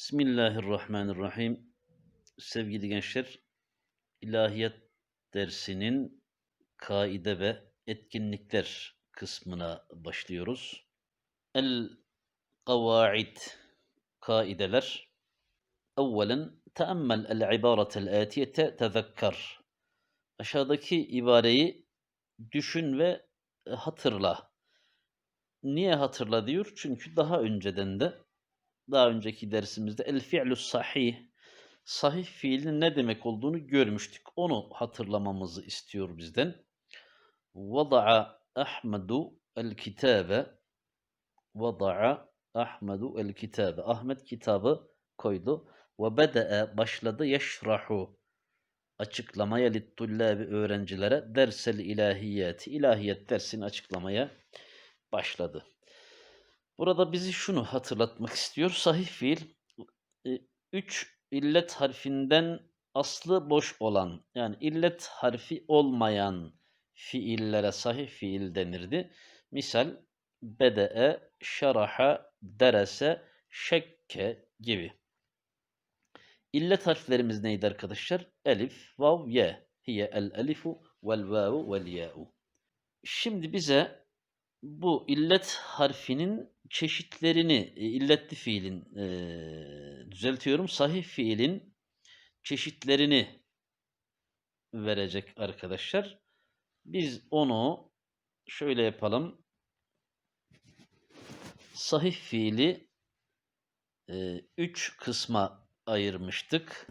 Bismillahirrahmanirrahim. Sevgili gençler, ilahiyat dersinin kaide ve etkinlikler kısmına başlıyoruz. El kavaid kaideler. Evvelen teammel el ibaretel atiyete tezekkar. Aşağıdaki ibareyi düşün ve hatırla. Niye hatırla diyor? Çünkü daha önceden de daha önceki dersimizde el fi'lu sahih sahih fiilin ne demek olduğunu görmüştük. Onu hatırlamamızı istiyor bizden. Vada'a Ahmedu el kitabe Vada'a Ahmedu el kitabe Ahmet kitabı koydu. Ve bede'e başladı yeşrahu açıklamaya littullabi öğrencilere dersel ilahiyeti ilahiyet dersini açıklamaya başladı. Burada bizi şunu hatırlatmak istiyor. Sahih fiil e, üç illet harfinden aslı boş olan yani illet harfi olmayan fiillere sahih fiil denirdi. Misal bede'e, şaraha, derese, şekke gibi. İllet harflerimiz neydi arkadaşlar? Elif, vav, ye. Hiye el elifu vel vavu vel ya'u. Şimdi bize bu illet harfinin çeşitlerini, e, illetli fiilin, e, düzeltiyorum, sahih fiilin çeşitlerini verecek arkadaşlar. Biz onu şöyle yapalım. Sahih fiili e, üç kısma ayırmıştık.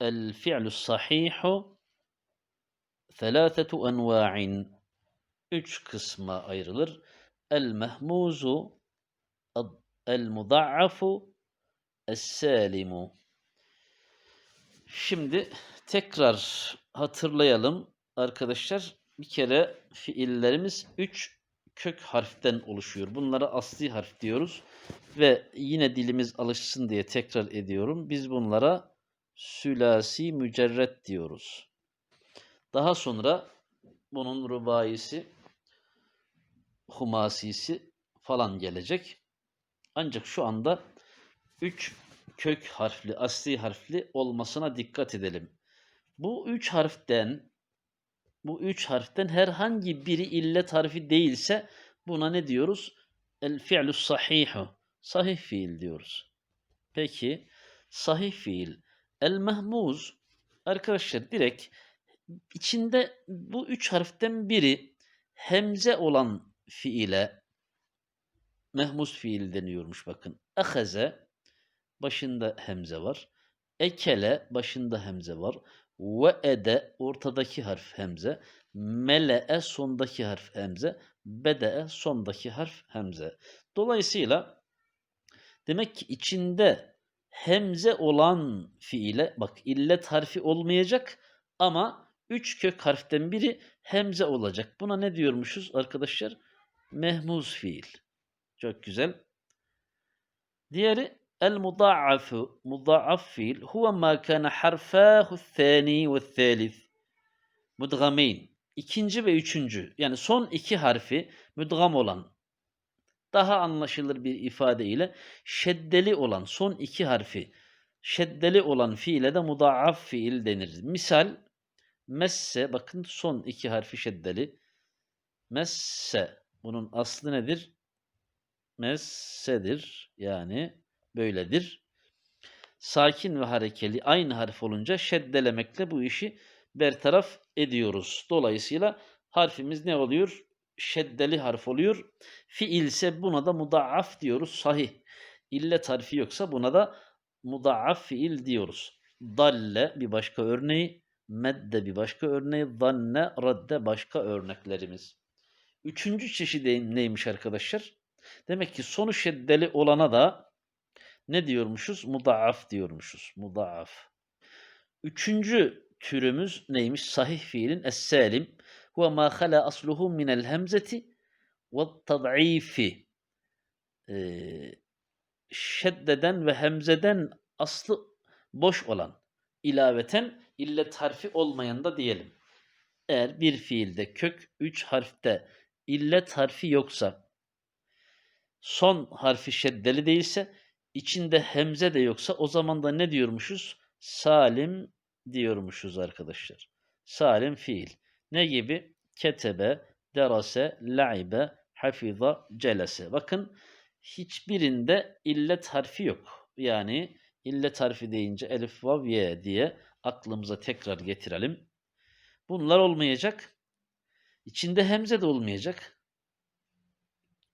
El fi'lu sahihu thelâthetu envâ'in üç kısma ayrılır. Muda'afu, es salimu. Şimdi tekrar hatırlayalım arkadaşlar. Bir kere fiillerimiz üç kök harften oluşuyor. Bunlara asli harf diyoruz. Ve yine dilimiz alışsın diye tekrar ediyorum. Biz bunlara sülasi mücerret diyoruz. Daha sonra bunun rubayisi humasisi falan gelecek. Ancak şu anda 3 kök harfli, asli harfli olmasına dikkat edelim. Bu 3 harften bu 3 harften herhangi biri illet harfi değilse buna ne diyoruz? El fi'lu sahihu. Sahih fiil diyoruz. Peki sahih fiil. El mehmuz arkadaşlar direkt içinde bu üç harften biri hemze olan fiile mehmus fiil deniyormuş bakın. Ahaze başında hemze var. Ekele başında hemze var. Ve ede ortadaki harf hemze. Mele'e sondaki harf hemze. Bede'e sondaki harf hemze. Dolayısıyla demek ki içinde hemze olan fiile bak illet harfi olmayacak ama üç kök harften biri hemze olacak. Buna ne diyormuşuz arkadaşlar? Mehmuz fiil. Çok güzel. Diğeri el mudaafu mudaaf fiil huve ma kana harfahu thani ve thalith mudgameyn. İkinci ve üçüncü yani son iki harfi müdgam olan daha anlaşılır bir ifade ile şeddeli olan son iki harfi şeddeli olan fiile de mudaaf fiil denir. Misal messe bakın son iki harfi şeddeli. Messe bunun aslı nedir? Messedir. Yani böyledir. Sakin ve harekeli aynı harf olunca şeddelemekle bu işi bertaraf ediyoruz. Dolayısıyla harfimiz ne oluyor? Şeddeli harf oluyor. Fiil ise buna da mudaaf diyoruz. Sahih. İllet harfi yoksa buna da mudaaf fiil diyoruz. Dalle bir başka örneği, medde bir başka örneği, zanne, radde başka örneklerimiz. Üçüncü çeşidi neymiş arkadaşlar? Demek ki sonu şeddeli olana da ne diyormuşuz? Mudaaf diyormuşuz. Mudaaf. Üçüncü türümüz neymiş? Sahih fiilin es-salim. Huve ma hala asluhu minel hemzeti ve tad'ifi. Ee, şeddeden ve hemzeden aslı boş olan ilaveten illet harfi olmayan da diyelim. Eğer bir fiilde kök üç harfte illet harfi yoksa, son harfi şeddeli değilse, içinde hemze de yoksa o zaman da ne diyormuşuz? Salim diyormuşuz arkadaşlar. Salim fiil. Ne gibi? Ketebe, derase, laibe, hafiza, celese. Bakın hiçbirinde illet harfi yok. Yani illet harfi deyince elif, vav, ye diye aklımıza tekrar getirelim. Bunlar olmayacak. İçinde hemze de olmayacak.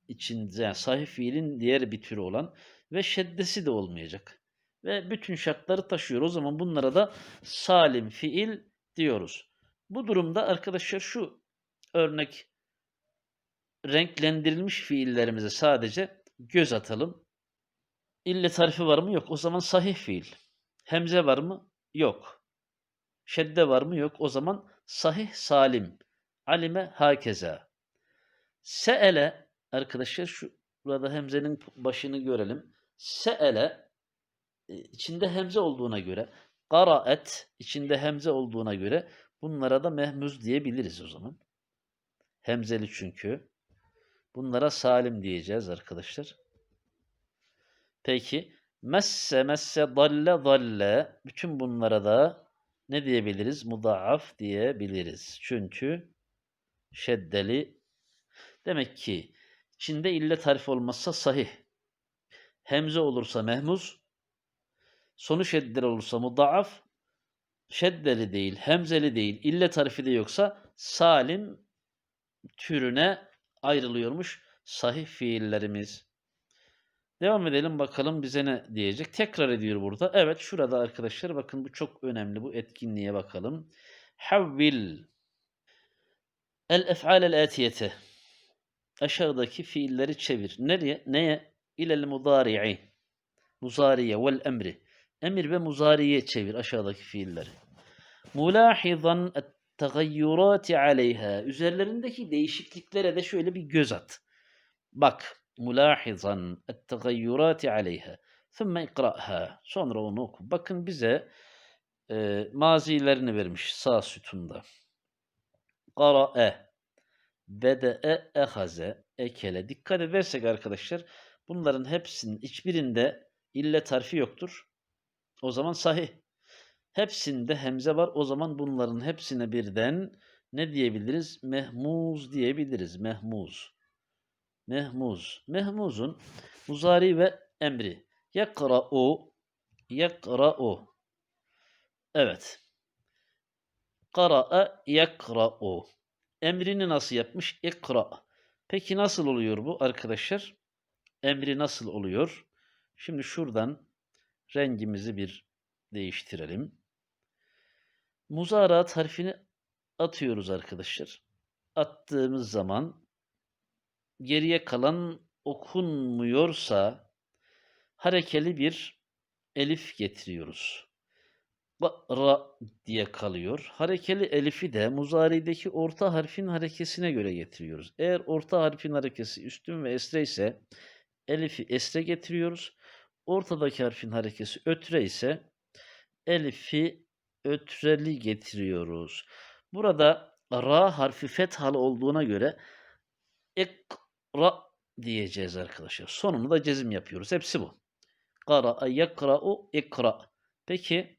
İçinde yani sahih fiilin diğer bir türü olan ve şeddesi de olmayacak. Ve bütün şartları taşıyor. O zaman bunlara da salim fiil diyoruz. Bu durumda arkadaşlar şu örnek renklendirilmiş fiillerimize sadece göz atalım. İlle tarifi var mı? Yok. O zaman sahih fiil. Hemze var mı? Yok. Şedde var mı? Yok. O zaman sahih salim. Alime hakeza. Se'ele arkadaşlar şu burada hemzenin başını görelim. Se'ele e, içinde hemze olduğuna göre Qaraet içinde hemze olduğuna göre bunlara da mehmuz diyebiliriz o zaman. Hemzeli çünkü. Bunlara salim diyeceğiz arkadaşlar. Peki messe messe dalle dalle bütün bunlara da ne diyebiliriz? Mudaaf diyebiliriz. Çünkü şeddeli demek ki içinde ille tarif olmazsa sahih. Hemze olursa mehmuz. Sonu şeddeli olursa mudaaf. Şeddeli değil, hemzeli değil, ille tarifi de yoksa salim türüne ayrılıyormuş sahih fiillerimiz. Devam edelim bakalım bize ne diyecek. Tekrar ediyor burada. Evet şurada arkadaşlar bakın bu çok önemli. Bu etkinliğe bakalım. Havvil el ef'al el atiyete aşağıdaki fiilleri çevir. Nereye? Neye? İlel mudari'i muzariye vel emri. Emir ve muzariye çevir aşağıdaki fiilleri. Mulahizan et tegayyurati aleyha. Üzerlerindeki değişikliklere de şöyle bir göz at. Bak. Mulahizan et tegayyurati aleyha. Thumma ikra'ha. Sonra onu oku. Bakın bize e, mazilerini vermiş sağ sütunda. Qara'e. Bede'e ehaze. Ekele. Dikkat edersek arkadaşlar bunların hepsinin hiçbirinde ille tarfi yoktur. O zaman sahih. Hepsinde hemze var. O zaman bunların hepsine birden ne diyebiliriz? Mehmuz diyebiliriz. Mehmuz. Mehmuz. Mehmuzun muzari ve emri. Yakra'u. Yakra'u. Evet. Kara'a yakra'u. Emrini nasıl yapmış? İkra. Peki nasıl oluyor bu arkadaşlar? Emri nasıl oluyor? Şimdi şuradan rengimizi bir değiştirelim. Muzaraat harfini atıyoruz arkadaşlar. Attığımız zaman geriye kalan okunmuyorsa harekeli bir elif getiriyoruz. Ra diye kalıyor. Harekeli elifi de muzarideki orta harfin harekesine göre getiriyoruz. Eğer orta harfin harekesi üstün ve esre ise elifi esre getiriyoruz. Ortadaki harfin harekesi ötre ise elifi ötreli getiriyoruz. Burada ra harfi fethalı olduğuna göre ikra diyeceğiz arkadaşlar. Sonunu da cezim yapıyoruz. Hepsi bu. Kara yekra'u ikra. Peki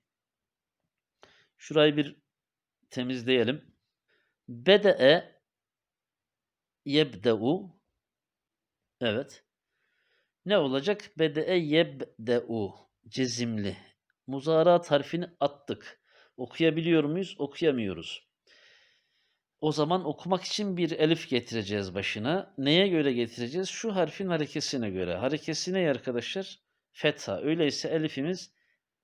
şurayı bir temizleyelim. Bede'e yebde'u Evet. Ne olacak? Bede'e yebde'u cezimli. Muzarat harfini attık. Okuyabiliyor muyuz? Okuyamıyoruz. O zaman okumak için bir elif getireceğiz başına. Neye göre getireceğiz? Şu harfin harekesine göre. Harekesi ne arkadaşlar? Fetha. Öyleyse elifimiz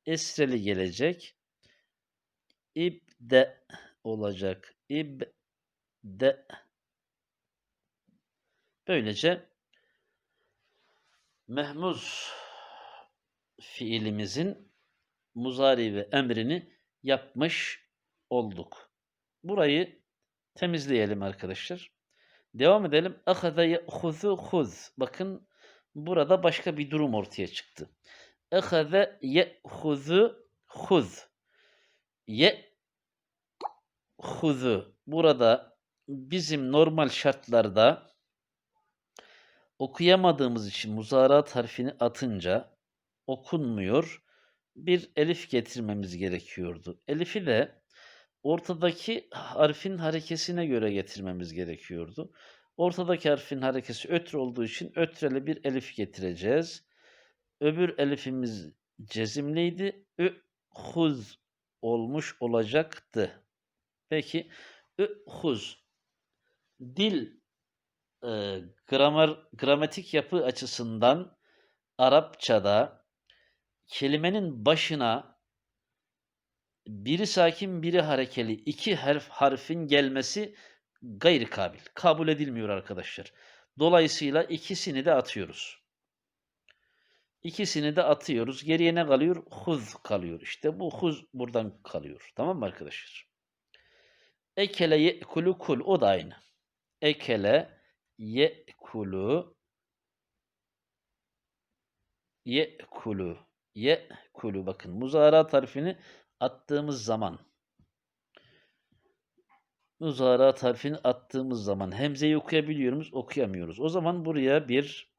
esreli gelecek. İbde olacak. İbde. Böylece mehmuz fiilimizin muzari ve emrini yapmış olduk. Burayı temizleyelim arkadaşlar. Devam edelim. Ahaza ye'huzu huz. Bakın burada başka bir durum ortaya çıktı. Ahaza ye'huzu huz. Ye huzu. Burada bizim normal şartlarda okuyamadığımız için muzarat harfini atınca okunmuyor. Bir elif getirmemiz gerekiyordu. Elifi de ortadaki harfin harekesine göre getirmemiz gerekiyordu. Ortadaki harfin harekesi ötre olduğu için ötreli bir elif getireceğiz. Öbür elifimiz cezimliydi. Ü'huz olmuş olacaktı. Peki ü'huz dil e, gramer gramatik yapı açısından Arapçada kelimenin başına biri sakin biri harekeli iki harf harfin gelmesi gayri kabil. Kabul edilmiyor arkadaşlar. Dolayısıyla ikisini de atıyoruz. İkisini de atıyoruz. Geriye ne kalıyor? Huz kalıyor. İşte bu huz buradan kalıyor. Tamam mı arkadaşlar? Ekele ye'kulu kul. O da aynı. Ekele ye'kulu ye'kulu ye'kulu bakın muzara tarifini attığımız zaman muzara tarifini attığımız zaman hemzeyi okuyabiliyor muyuz? Okuyamıyoruz. O zaman buraya bir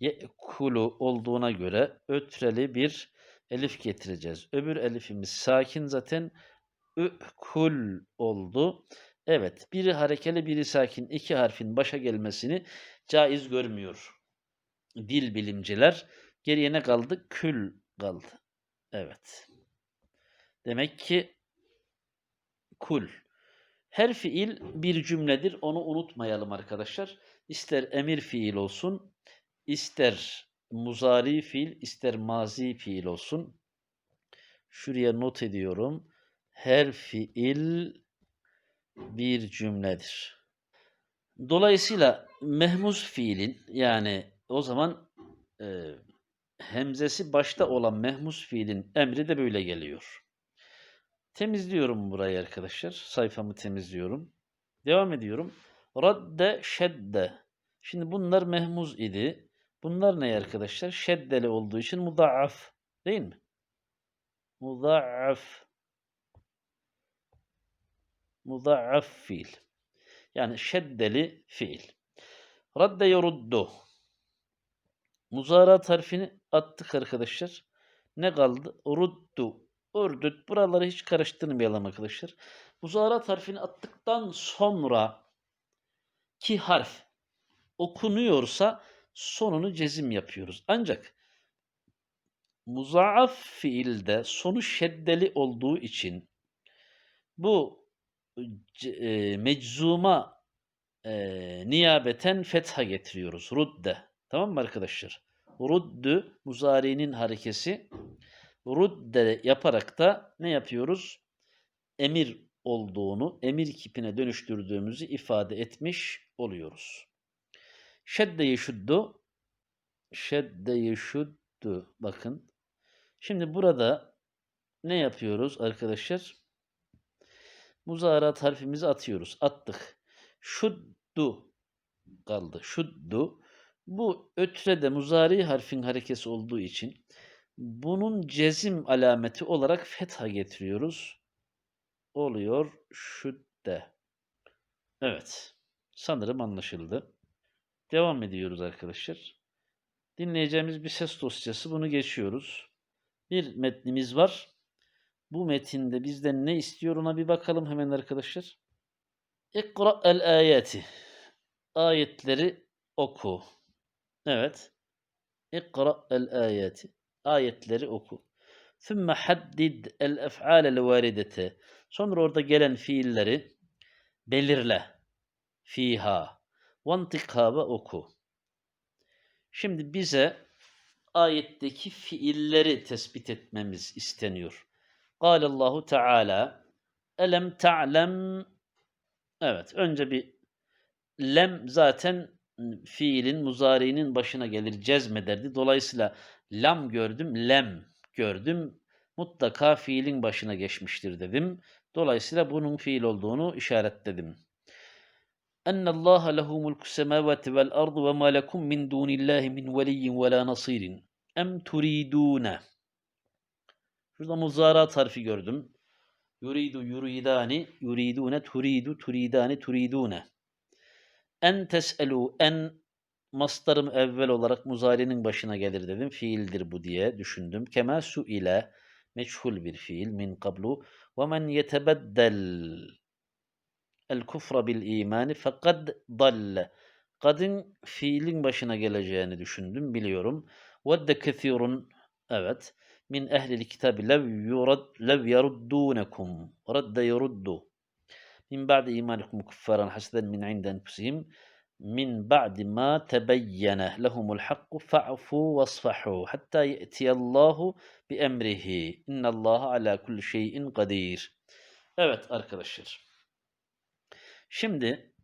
ye'kulu olduğuna göre ötreli bir elif getireceğiz. Öbür elifimiz sakin zaten ü'kul oldu. Evet, biri harekeli, biri sakin iki harfin başa gelmesini caiz görmüyor. Dil bilimciler. Geriye ne kaldı? Kül kaldı. Evet. Demek ki kul. Her fiil bir cümledir. Onu unutmayalım arkadaşlar. İster emir fiil olsun, ister muzari fiil, ister mazi fiil olsun. Şuraya not ediyorum. Her fiil bir cümledir. Dolayısıyla mehmuz fiilin yani o zaman e, hemzesi başta olan mehmuz fiilin emri de böyle geliyor. Temizliyorum burayı arkadaşlar. Sayfamı temizliyorum. Devam ediyorum. Radde şedde. Şimdi bunlar mehmuz idi. Bunlar ne arkadaşlar? Şeddeli olduğu için mudaaf. Değil mi? Mudaaf. Mudaaf fiil. Yani şeddeli fiil. Radde yoruddu. Muzara tarifini attık arkadaşlar. Ne kaldı? Ruddu. Ürdüt. Buraları hiç karıştırmayalım arkadaşlar. Muzara tarifini attıktan sonra ki harf okunuyorsa sonunu cezim yapıyoruz. Ancak muzaaf fiilde sonu şeddeli olduğu için bu e, meczuma e, niyabeten fetha getiriyoruz. Rudde. Tamam mı arkadaşlar? Ruddü muzari'nin harekesi. Rudde yaparak da ne yapıyoruz? Emir olduğunu, emir kipine dönüştürdüğümüzü ifade etmiş oluyoruz. Şedde yeşuddu. Şedde yeşuddu. Bakın. Şimdi burada ne yapıyoruz arkadaşlar? Muzarat harfimizi atıyoruz. Attık. Şuddu kaldı. Şuddu. Bu ötrede muzari harfin harekesi olduğu için bunun cezim alameti olarak fetha getiriyoruz. Oluyor şudde. Evet. Sanırım anlaşıldı. Devam ediyoruz arkadaşlar. Dinleyeceğimiz bir ses dosyası. Bunu geçiyoruz. Bir metnimiz var. Bu metinde bizden ne istiyor ona bir bakalım hemen arkadaşlar. İkra el ayeti. Ayetleri oku. Evet. İkra el ayeti. Ayetleri oku. Sümme haddid el ef'ale varidete. Sonra orada gelen fiilleri belirle. Fiha. Vantikha oku. Şimdi bize ayetteki fiilleri tespit etmemiz isteniyor. Allahu Teala Elem ta'lem Evet, önce bir lem zaten fiilin muzari'nin başına gelir, cezmederdi. Dolayısıyla lam gördüm, lem gördüm. Mutlaka fiilin başına geçmiştir dedim. Dolayısıyla bunun fiil olduğunu işaretledim. اَنَّ اللّٰهَ لَهُ مُلْكُ السَّمَاوَاتِ وَالْأَرْضِ وَمَا لَكُمْ مِنْ دُونِ اللّٰهِ مِنْ وَلِيٍّ وَلَا نَصِيرٍ اَمْ تُرِيدُونَ Şurada muzarat harfi gördüm. Yuridu yuridani, yuridune turidu, turidani, turidune. En teselu, en mastarım evvel olarak muzari'nin başına gelir dedim. Fiildir bu diye düşündüm. Kema su ile meçhul bir fiil min kablu ve men yetebeddel el kufra bil imani fekad dalle. Kadın fiilin başına geleceğini düşündüm biliyorum. Vedde kethirun evet min ehlil kitabi lev yurad lev yaruddunekum radde yuruddu min ba'di imanikum kuffaran hasaden min inde enfusihim min ba'di ma tebeyyene lehumul hakku fa'fu vasfahu hatta ye'tiyallahu bi emrihi innallaha ala kulli şeyin kadir. Evet arkadaşlar. Şimdi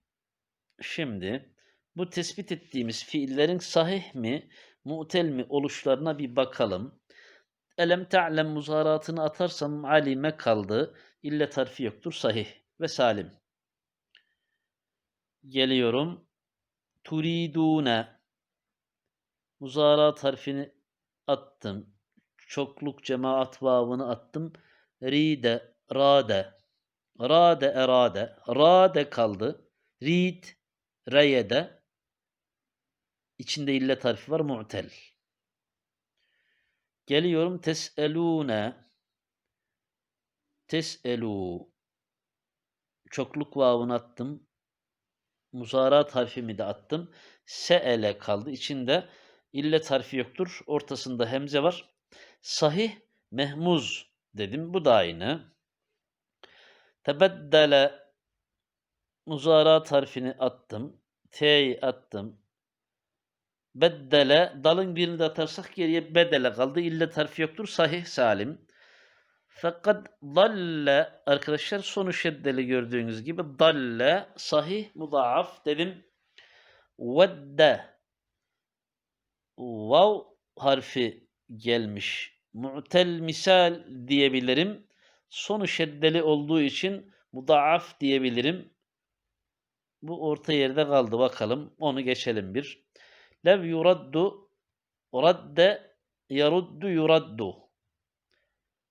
şimdi bu tespit ettiğimiz fiillerin sahih mi, mu'tel mi oluşlarına bir bakalım. Elem ta'lem muzaratını atarsam alime kaldı. İlle tarfi yoktur. Sahih ve salim. Geliyorum. Turidune. Muzarat harfini attım. Çokluk cemaat vavını attım. Ride, rade. Rade, erade. Rade kaldı. Rid, reyede. İçinde illet harfi var. Mu'tel. Geliyorum tes'elûne. Tes'elû. Çokluk vavını attım. Muzarat harfimi de attım. Se'ele kaldı. İçinde illet harfi yoktur. Ortasında hemze var. Sahih mehmuz dedim. Bu da aynı. Tebeddele muzarat harfini attım. T'yi attım. Beddele dalın birini de atarsak geriye bedele kaldı. İllet harfi yoktur. Sahih salim. Fakat dalle arkadaşlar sonu şeddeli gördüğünüz gibi dalle sahih mudaaf dedim. Vedde vav harfi gelmiş. Mu'tel misal diyebilirim. Sonu şeddeli olduğu için mudaaf diyebilirim. Bu orta yerde kaldı bakalım. Onu geçelim bir. Lev yuraddu radde yaruddu yuraddu.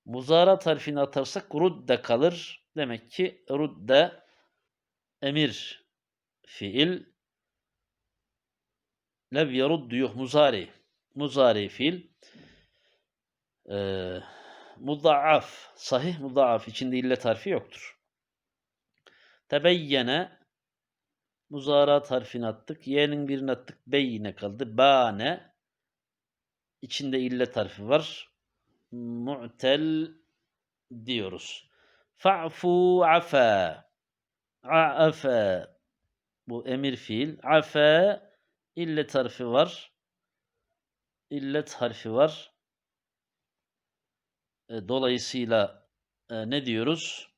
Muzarat harfini atarsak rudde kalır. Demek ki rudde emir fiil. Lev yaruddu yok muzari. Muzari fiil. Ee, mudaaf. Sahih mudaaf. içinde illet harfi yoktur. Tebeyyene muzarat harfini attık. Y'nin birini attık. Beyine kaldı. Bane içinde illet harfi var mu'tel diyoruz. Fa'fu afa. Afa. Bu emir fiil. Afa illet harfi var. İllet harfi var. E, dolayısıyla e, ne diyoruz?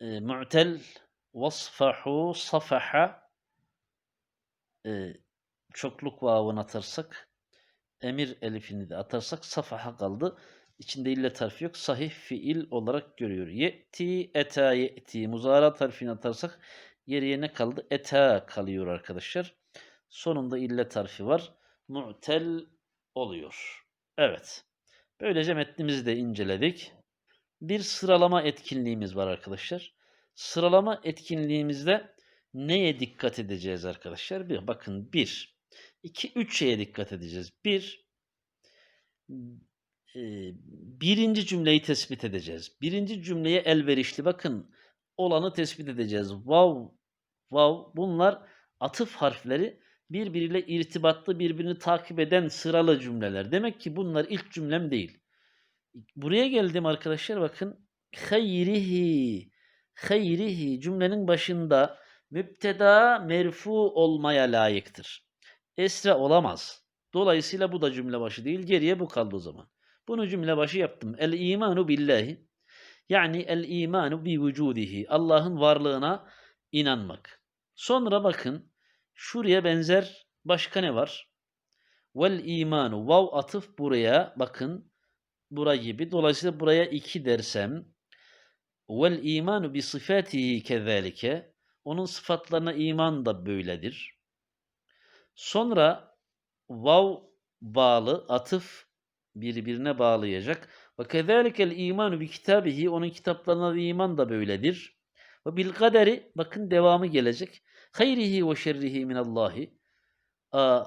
E, mu'tel vasfahu safaha e, çokluk vavını atarsak emir elifini de atarsak safaha kaldı. İçinde illet harfi yok. Sahih fiil olarak görüyor. Ye'ti, eta, ye'ti. Muzarat harfini atarsak geriye ne kaldı? Eta kalıyor arkadaşlar. Sonunda illet harfi var. Mu'tel oluyor. Evet. Böylece metnimizi de inceledik. Bir sıralama etkinliğimiz var arkadaşlar. Sıralama etkinliğimizde neye dikkat edeceğiz arkadaşlar? Bir, bakın bir, 2 3 şeye dikkat edeceğiz. Bir, e, birinci cümleyi tespit edeceğiz. Birinci cümleye elverişli bakın olanı tespit edeceğiz. Vav, vav bunlar atıf harfleri birbiriyle irtibatlı birbirini takip eden sıralı cümleler. Demek ki bunlar ilk cümlem değil. Buraya geldim arkadaşlar bakın. Hayrihi, hayrihi cümlenin başında müpteda merfu olmaya layıktır. Esra olamaz. Dolayısıyla bu da cümle başı değil. Geriye bu kaldı o zaman. Bunu cümle başı yaptım. El imanu billahi. Yani el imanu bi vücudihi. Allah'ın varlığına inanmak. Sonra bakın şuraya benzer başka ne var? Vel imanu. Vav atıf buraya. Bakın bura gibi. Dolayısıyla buraya iki dersem vel imanu bi sıfatihi kezalike. Onun sıfatlarına iman da böyledir. Sonra vav bağlı atıf birbirine bağlayacak. Ve kezalikel imanu bi kitabihi onun kitaplarına iman da böyledir. Ve bil kaderi bakın devamı gelecek. Hayrihi ve şerrihi minallahi.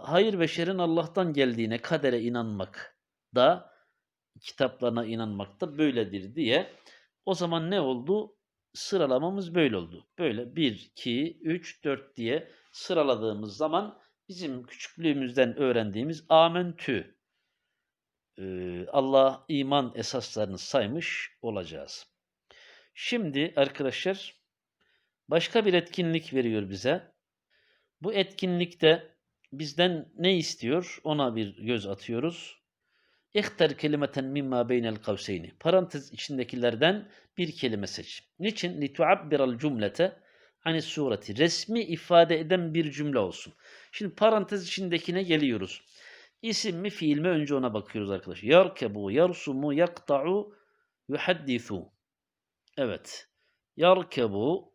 Hayır ve şerrin Allah'tan geldiğine, kadere inanmak da, kitaplarına inanmak da böyledir diye. O zaman ne oldu? Sıralamamız böyle oldu. Böyle 1, 2, 3, 4 diye sıraladığımız zaman bizim küçüklüğümüzden öğrendiğimiz amentü, eee, Allah iman esaslarını saymış olacağız. Şimdi arkadaşlar başka bir etkinlik veriyor bize. Bu etkinlikte bizden ne istiyor? Ona bir göz atıyoruz. İhtar kelimeten mimma beynel kavseyni. Parantez içindekilerden bir kelime seç. Niçin? Lituabbiral cümlete hani sureti. Resmi ifade eden bir cümle olsun. Şimdi parantez içindekine geliyoruz. İsim mi fiil mi? Önce ona bakıyoruz arkadaşlar. Yarkebu, yarsumu, yakta'u, yuhaddisu. Evet. Yarkebu,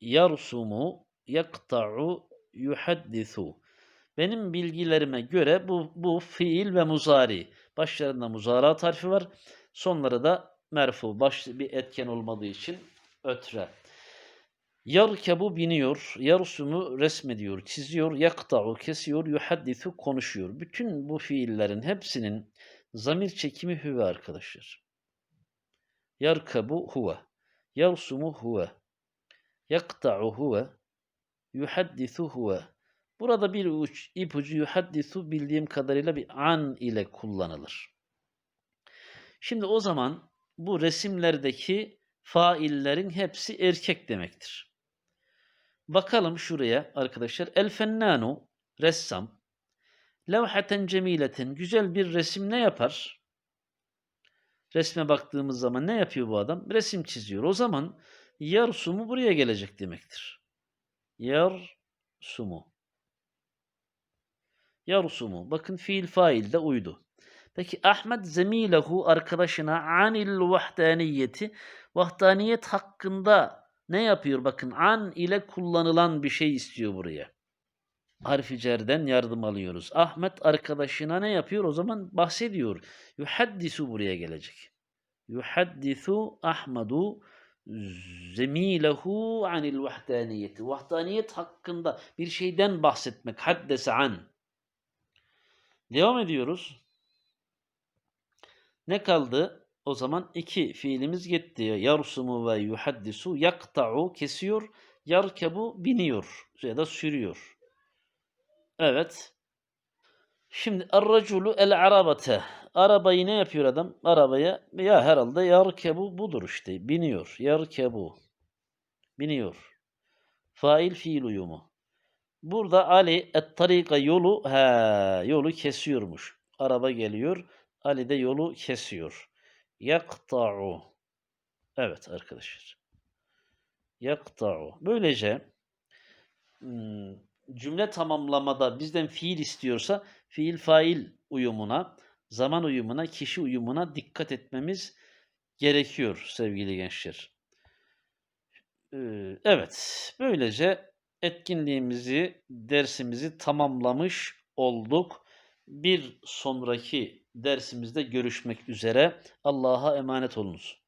yarsumu, yakta'u, yuhaddisu. Benim bilgilerime göre bu, bu fiil ve muzari. Başlarında muzara harfi var. Sonları da merfu. Baş bir etken olmadığı için ötre. Yarkebu biniyor, yarsumu resmediyor, çiziyor, yakta'u kesiyor, yuhaddisu konuşuyor. Bütün bu fiillerin hepsinin zamir çekimi hüve arkadaşlar. Yarkebu huve, yarsumu huve, yakta'u huve, yuhaddisu huve. Burada bir uç, ipucu yuhaddisu bildiğim kadarıyla bir an ile kullanılır. Şimdi o zaman bu resimlerdeki faillerin hepsi erkek demektir. Bakalım şuraya arkadaşlar. El fennanu ressam levhaten cemileten güzel bir resim ne yapar? Resme baktığımız zaman ne yapıyor bu adam? Resim çiziyor. O zaman yarsumu buraya gelecek demektir. Yarsumu. Yarsumu. Bakın fiil fail de uydu. Peki Ahmet zemilehu arkadaşına anil vahdaniyeti vahdaniyet hakkında ne yapıyor? Bakın an ile kullanılan bir şey istiyor buraya. Harfi cerden yardım alıyoruz. Ahmet arkadaşına ne yapıyor? O zaman bahsediyor. Yuhaddisu buraya gelecek. Yuhaddisu Ahmedu zemilehu anil vahdaniyeti. Vahdaniyet hakkında bir şeyden bahsetmek. Haddese an. Devam ediyoruz. Ne kaldı? O zaman iki fiilimiz gitti. Yarsumu ve yuhaddisu yakta'u kesiyor. Yarkebu biniyor ya da sürüyor. Evet. Şimdi er-raculu el-arabate. Arabayı ne yapıyor adam? Arabaya ya herhalde yarkebu budur işte. Biniyor. Yarkebu. Biniyor. Fail fiil uyumu. Burada Ali et-tarika yolu he, yolu kesiyormuş. Araba geliyor. Ali de yolu kesiyor. Yakta'u. Evet arkadaşlar. Yakta'u. Böylece hmm, cümle tamamlamada bizden fiil istiyorsa fiil fail uyumuna, zaman uyumuna, kişi uyumuna dikkat etmemiz gerekiyor sevgili gençler. Ee, evet, böylece etkinliğimizi, dersimizi tamamlamış olduk. Bir sonraki dersimizde görüşmek üzere. Allah'a emanet olunuz.